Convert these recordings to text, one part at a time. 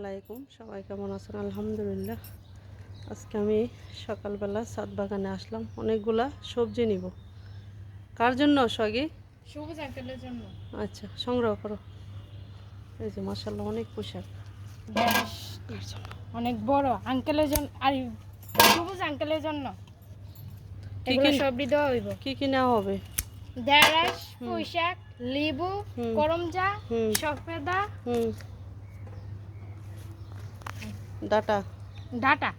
আলাইকুম সবাই কেমন আছেন? আলহামদুলিল্লাহ। আজকে আমি সকালবেলা সাত বাগানে আসলাম অনেকগুলা সবজি নিব। কার জন্য সগি? সবুজ আঙ্কেলের জন্য। আচ্ছা সংগ্রহ করো। এই যে মাসাল্লাহ অনেক পোশাক? অনেক বড় আঙ্কেলের জন্য আর সবুজ আঙ্কেলের জন্য। কি কি? সবই দেওয়া হইব। কি কি নেওয়া হবে? ঢেঁড়স পুঁইশাক লেবু। করমজা। সফেদা ডাটা? ডাটা।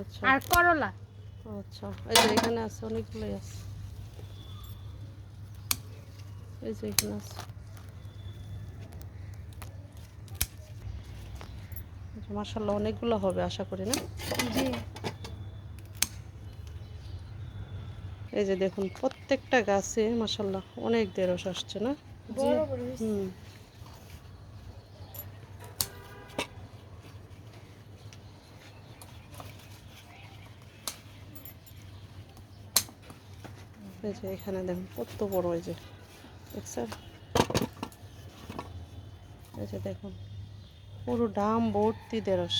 আচ্ছা। আর করলা। আচ্ছা এই যে এখানে আছে অনেকগুলোই আছে। এই যে এখানে আছে। মার্শাল্লাহ অনেকগুলো হবে আশা করি না? জি। এই যে দেখুন প্রত্যেকটা গাছে মাসাল্লাহ অনেক দেরস আসছে না? হুম। এই যে এখানে দেখুন, কত বড় এই যে, দেখছেন? এই যে দেখুন, পুরো ডাম ভর্তি দেরস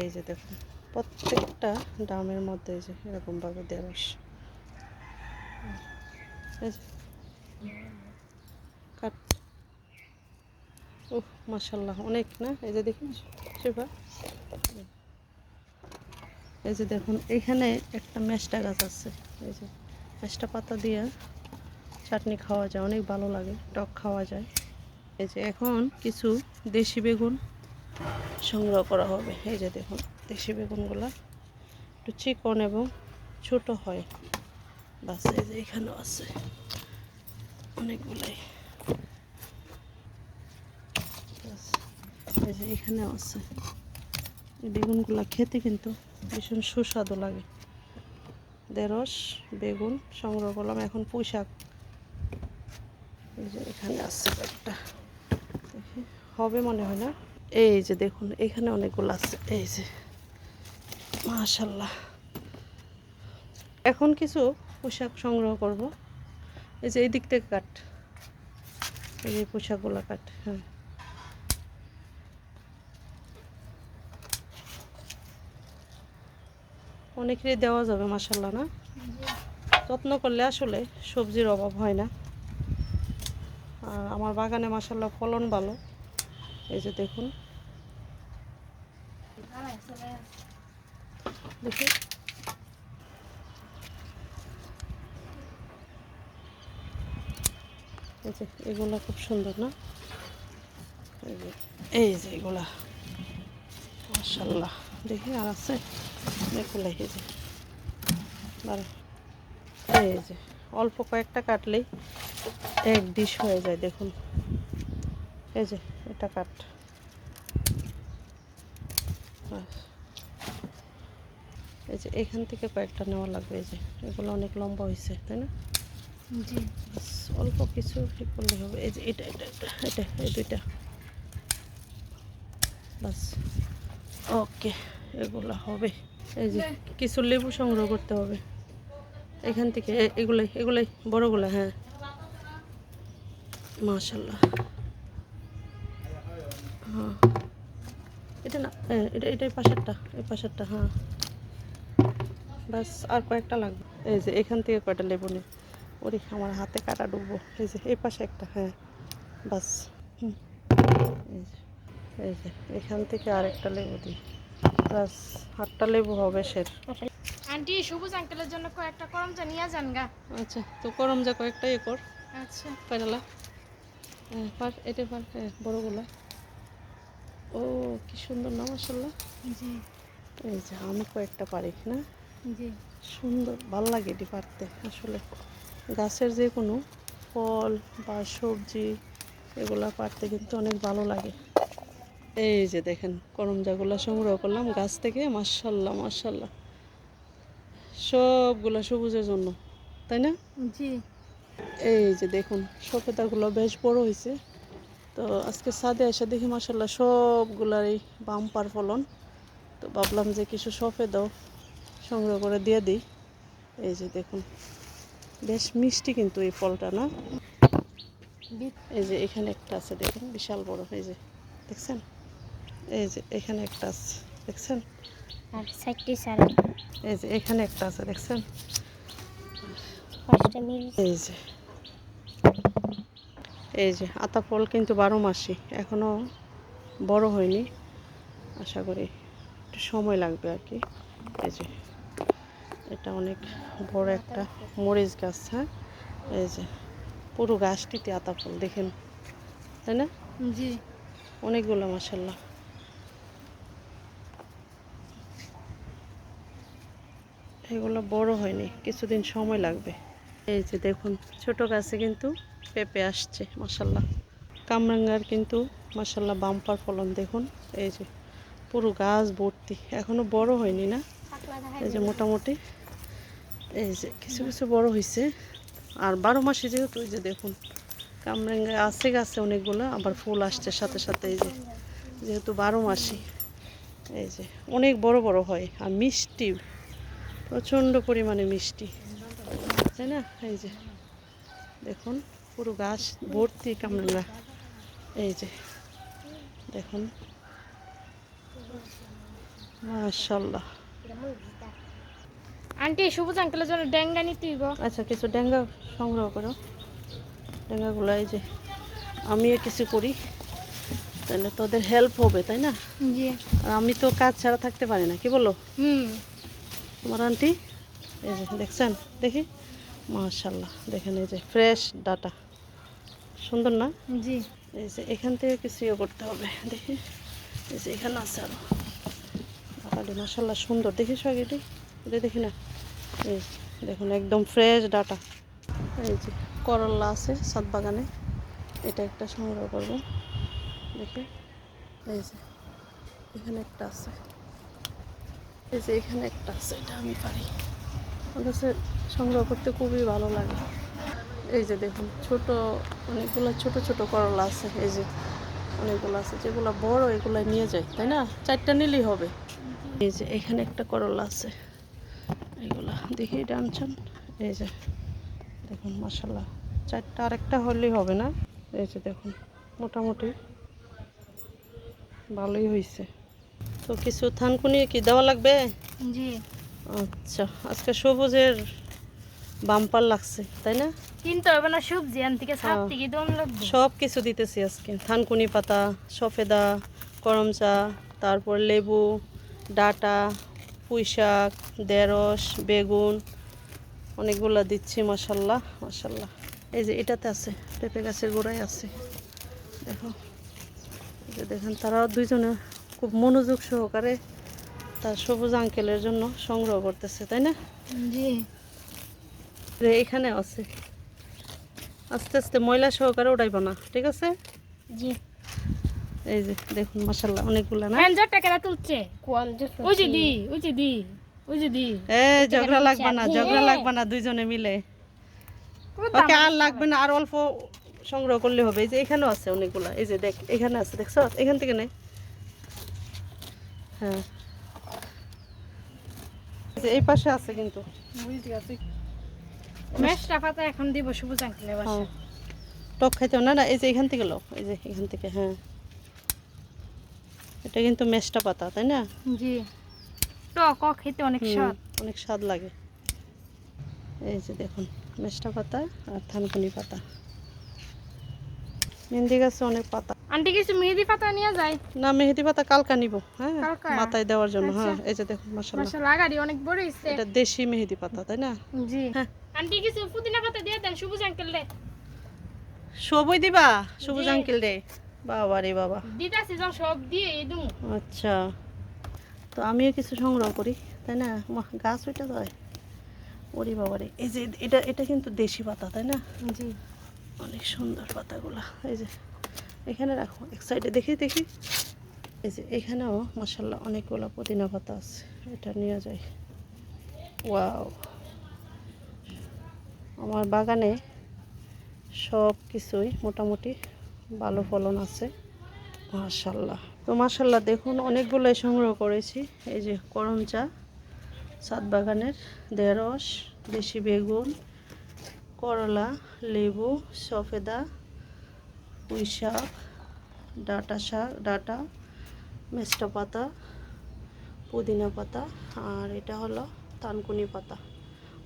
এই যে দেখুন, প্রত্যেকটা ডামের মধ্যে এই যে এরকমভাবে দেরস এই মাশাল্লাহ, অনেক না? এই যে দেখুন শিবা এই যে দেখুন, এখানে একটা মেষ্টা গাছ আছে। এই যে মেষ্টা পাতা দিয়ে চাটনি খাওয়া যায়, অনেক ভালো লাগে, টক খাওয়া যায়। এই যে এখন কিছু দেশি বেগুন সংগ্রহ করা হবে। এই যে দেখুন, দেশি বেগুনগুলা একটু চিকন এবং ছোট হয়। বাস, এই যে এখানেও আছে অনেকগুলাই। এই যে এখানেও আছে। বেগুনগুলা খেতে কিন্তু ভীষণ সুস্বাদু লাগে। দেরস বেগুন সংগ্রহ করলাম, এখন পুঁইশাক। এই যে এখানে আছে একটা হবে মনে হয় না? এই যে দেখুন, এখানে অনেকগুলো আছে। এই যে মাশাল্লাহ এখন কিছু পোশাক সংগ্রহ করব। এই যে এই দিক থেকে কাট। এই যে পোশাকগুলো কাট হ্যাঁ। অনেকেরই দেওয়া যাবে মাসাল্লাহ না? যত্ন করলে আসলে সবজির অভাব হয় না। আর আমার বাগানে মাসাল্লাহ ফলন ভালো। এই যে দেখুন। দেখি। এই যে, এগুলা খুব সুন্দর, না? এই যে এগুলা। মাসাল্লাহ দেখি আর আছে। এগুলাই এই যে এই যে অল্প কয়েকটা কাটলেই এক ডিশ হয়ে যায় দেখুন। এই যে এটা কাট। এই যে এখান থেকে কয়েকটা নেওয়া লাগবে এই যে। এগুলো অনেক লম্বা হয়েছে তাই না? অল্প কিছু ঠিক করলে হবে। এই যে এটা এটা এটা এটা এই দুইটা। বাস। ওকে। এগুলো হবে। এই যে কিছু লেবু সংগ্রহ করতে হবে। এখান থেকে এগুলাই এগুলাই বড়গুলো হ্যাঁ। মাশাল্লাহ হ্যাঁ। এটা না এটা এটাই পাশেরটা, এই পাশেরটা হ্যাঁ। বাস, আর কয়েকটা লাগবে। এই যে এখান থেকে কয়টা লেবু নে ওরে, আমার হাতে কাটা ডুববো। এই যে, এই পাশে একটা হ্যাঁ। বাস, হুম। এই যে এই যে, এখান থেকে আরেকটা লেবু দিই। বাস আটটা লেবু হবে সের। আন্টি সবুজ আঙ্কেলের জন্য কয়েকটা করমজা নিয়ে যান গা। আচ্ছা তো করম যা কয়েকটা ইয়ে কর। আচ্ছা। পাইরালা হ্যাঁ পার এটা পার হ্যাঁ বড়গুলা। ও কি সুন্দর না মাসাল্লাহ জি। এই যে আমি কয়েকটা পারি না? জি। সুন্দর ভালো লাগে এটি পারতে আসলে। গাছের যে কোনো ফল বা সবজি এগুলা পারতে কিন্তু অনেক ভালো লাগে। এই যে দেখেন করমজাগুলো সংগ্রহ করলাম গাছ থেকে মার্শাল্লাহ মার্শাল্লাহ সবগুলা সবুজের জন্য তাই না? জি। এই যে দেখুন সফেদাগুলো বেশ বড় হয়েছে। তো আজকে সাদে এসে দেখি মাসাল্লাহ সবগুলার এই বাম্পার ফলন। তো ভাবলাম যে কিছু সফেদাও সংগ্রহ করে দিয়ে দিই। এই যে দেখুন বেশ মিষ্টি কিন্তু এই ফলটা না? এই যে এখানে একটা আছে দেখুন বিশাল বড় এই যে দেখছেন? এই যে এখানে একটা আছে দেখছেন? আর সাইডটি সারা। এই যে এখানে একটা আছে দেখছেন? পাঁচটা মিল। এই যে। এই যে আতা ফল কিন্তু বারো মাসই এখনও বড় হয়নি। আশা করি একটু সময় লাগবে আর কি। এই যে এটা অনেক বড় একটা মরিচ গাছ হ্যাঁ? এই যে পুরো গাছটিতে আতা ফল দেখেন। তাই না? জি। অনেকগুলো মাসাল্লাহ এগুলো বড় হয়নি, কিছুদিন সময় লাগবে। এই যে দেখুন, ছোট গাছে কিন্তু পেঁপে আসছে মাসাল্লাহ কামরাঙ্গার কিন্তু মাসাল্লাহ বাম্পার ফলন, দেখুন, এই যে পুরো গাছ ভর্তি, এখনও বড় হয়নি না? এই যে মোটামুটি, এই যে কিছু কিছু বড় হয়েছে আর বারো মাসে যেহেতু, এই যে দেখুন, কামরাঙ্গা আছে গাছে অনেকগুলো, আবার ফুল আসছে সাথে সাথে, এই যে যেহেতু বারো মাসি এই যে অনেক বড় বড় হয়, আর মিষ্টি প্রচণ্ড পরিমাণে মিষ্টি। তাই না? এই যে দেখুন পুরো গাছ ভর্তি কামরাঙ্গা এই যে দেখুন। মাশাল্লাহ। আন্টি সবুজ আঙ্কেলের জন্য ডেঙ্গা নিতে আচ্ছা কিছু ডেঙ্গা সংগ্রহ করো। ডেঙ্গাগুলো এই যে আমিও কিছু করি। তাহলে তোদের হেল্প হবে তাই না? আমি তো কাজ ছাড়া থাকতে পারি না কি বলো? হুম। তোমার আন্টি? এই যে দেখছেন? দেখি? মাশাল্লাহ দেখেন এই যে ফ্রেশ ডাটা সুন্দর না? জি। এই যে এখান থেকে কিছু ইয়ে করতে হবে দেখি। এই যে এখানে আছে আরও। ডাটাটি মাশাল্লাহ সুন্দর। দেখিস আগে এটি? এটা দেখি না? এই দেখুন একদম ফ্রেশ ডাটা এই যে করল্লা আছে সাত বাগানে। এটা একটা সংগ্রহ করব। দেখি। এই যে এখানে একটা আছে। এই যে এখানে একটা আছে এটা আমি পারি। আমার সংগ্রহ করতে খুবই ভালো লাগে। এই যে দেখুন, ছোট অনেকগুলো ছোট ছোট করলা আছে। এই যে অনেকগুলো আছে, যেগুলো বড় এগুলো নিয়ে যায় তাই না? চারটা নিলেই হবে। এই যে এখানে একটা করলা আছে। এগুলা দেখি, এটা আনছেন? এই যে দেখুন মাসাল্লাহ চারটা আরেকটা হলেই হবে না? এই যে দেখুন, মোটামুটি ভালোই হয়েছে তো কিছু থানকুনি কি দেওয়া লাগবে? জি। আচ্ছা আজকে সবুজের বাম্পার লাগছে তাই না? কিনতে হবে না সবজি আন থেকে সাত হ্যাঁ। থেকে দম লাগবে। সব কিছু দিতেছি আজকে। থানকুনি পাতা সফেদা করমচা তারপর লেবু ডাটা পুঁই শাক ঢেঁড়স বেগুন অনেকগুলো দিচ্ছি মাসাল্লাহ মাসাল্লাহ এই যে এটাতে আছে পেঁপে গাছের গোড়ায় আছে। দেখো দেখেন তারাও দুইজনে খুব মনোযোগ সহকারে তার সবুজ আঙ্কেলের জন্য সংগ্রহ করতেছে তাই না? জি। এখানে আছে। আস্তে আস্তে ময়লা সহকারে উঠাইব না ঠিক আছে? জি। এই যে দেখুন মাসাল্লাহ অনেকগুলা না? হ্যাঁ জটটা কেনা তুলছে ওই যে দি ওই যে দি ওই যে দি। এ ঝগড়া লাগবে না ঝগড়া লাগবে না দুইজনে মিলে। ওকে আর লাগবে না আর অল্প সংগ্রহ করলে হবে। এই যে এখানেও আছে অনেকগুলা। এই যে দেখ এখানে আছে দেখছ? এখান থেকে নে। হ্যাঁ। এই পাশে আছে কিন্তু। মেশটা পাতা এখন দিব সবুজ আঙ্কেলের বাসা। হ্যাঁ টক খাইতে না না এই যে এখান থেকে লো এই যে এখান থেকে হ্যাঁ। এটা কিন্তু মেষ্টা পাতা তাই না? জি। টক খেতে অনেক স্বাদ। অনেক স্বাদ লাগে। এই যে দেখুন মেষ্টা পাতা আর থানকুনি পাতা। মেহেন্দি গাছে অনেক পাতা। আন্টি কিছু মেহেদি পাতা নিয়ে যায়? না মেহেদি পাতা কালকা নিব হ্যাঁ? মাথায় দেওয়ার জন্য হ্যাঁ আচ্ছা। এই যে দেখুন মাসাল্লাহ মাসা লাগারি অনেক বড় হইছে। এটা দেশি মেহেদি পাতা তাই না? জি। হ্যাঁ। আন্টি কিছু পুদিনা পাতা দিয়ে দেন সবুজ আঙ্কেল রে সবই দিবা? সবুজ আঙ্কেল রে বাবা রে বাবা। দিতাছি যাও সব দিয়ে এই আচ্ছা। তো আমিও কিছু সংগ্রহ করি তাই না? গাছ ওইটা যায় ওরে বাবা রে এই যে এটা এটা কিন্তু দেশি পাতা তাই না? জি। অনেক সুন্দর পাতাগুলা এই যে। এখানে রাখো, এক সাইডে দেখি দেখি। এই যে, এখানেও মশাল্লা অনেকগুলো পুদিনা পাতা আছে। এটা নিয়ে যাই। ওয়াও। আমার বাগানে সব কিছুই মোটামুটি ভালো ফলন আছে। মাশাল্লাহ তো মাশাল্লাহ দেখুন, অনেকগুলোই সংগ্রহ করেছি। এই যে, করম চা, সাত বাগানের, ঢেঁড়স, দেশি বেগুন, করলা, লেবু, সফেদা পুঁই শাক ডাটা শাক ডাটা মেষ্টা পাতা পুদিনা পাতা আর এটা হলো তানকুনি পাতা।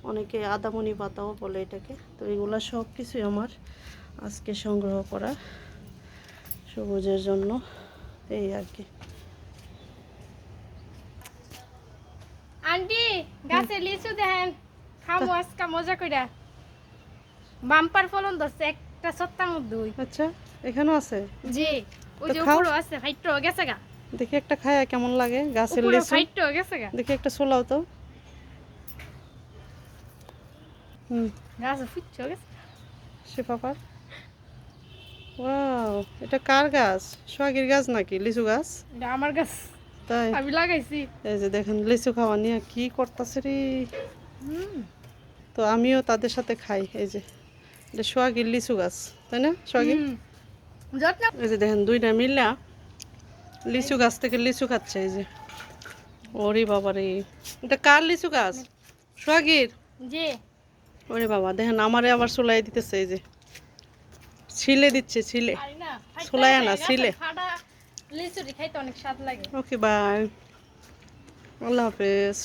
অনেকে আদামনি পাতাও বলে এটাকে। তো এগুলো সব কিছুই আমার আজকে সংগ্রহ করা সবুজের জন্য। এই আর কি। আন্টি গাছে লিচু দেখেন। খামো আজকে মজা কইরা। বাম্পার ফলন ধরছে একটা সত্তার মধ্যে। আচ্ছা। এখানেও আছে? জি ওই যে খাও। উপরে আছে ফাইট্টো গেছে গা। দেখি একটা খায়া কেমন লাগে গাছের লিচু। ফাইট্টো গেছে গা। দেখি একটা সোলাও তো। হুম। গাছে ফুটছো গেছে। সে পাপার। ওয়াও এটা কার গাছ? সোহাগীর গাছ নাকি লিচু গাছ? এটা আমার গাছ। তাই? আমি লাগাইছি। এই যে দেখেন লিচু খাওয়া নিয়ে কি করতেছে রে। হুম। তো আমিও তাদের সাথে খাই এই যে। এটা সোহাগীর লিচু গাছ তাই না। যত্ন এই যে দেখেন দুইটা মিল্লা লিচু গাছ থেকে লিচু খাচ্ছে এই যে। ওরে বাবা রে এটা কার লিচু গাছ? সোহাগীর? জি। ওরে বাবা দেখেন আমারে আবার চুলাই দিতেছে এই যে। ছিলে দিচ্ছে ছিলে। পারি না ছিলে। Okay bye. আল্লাহ হাফেজ।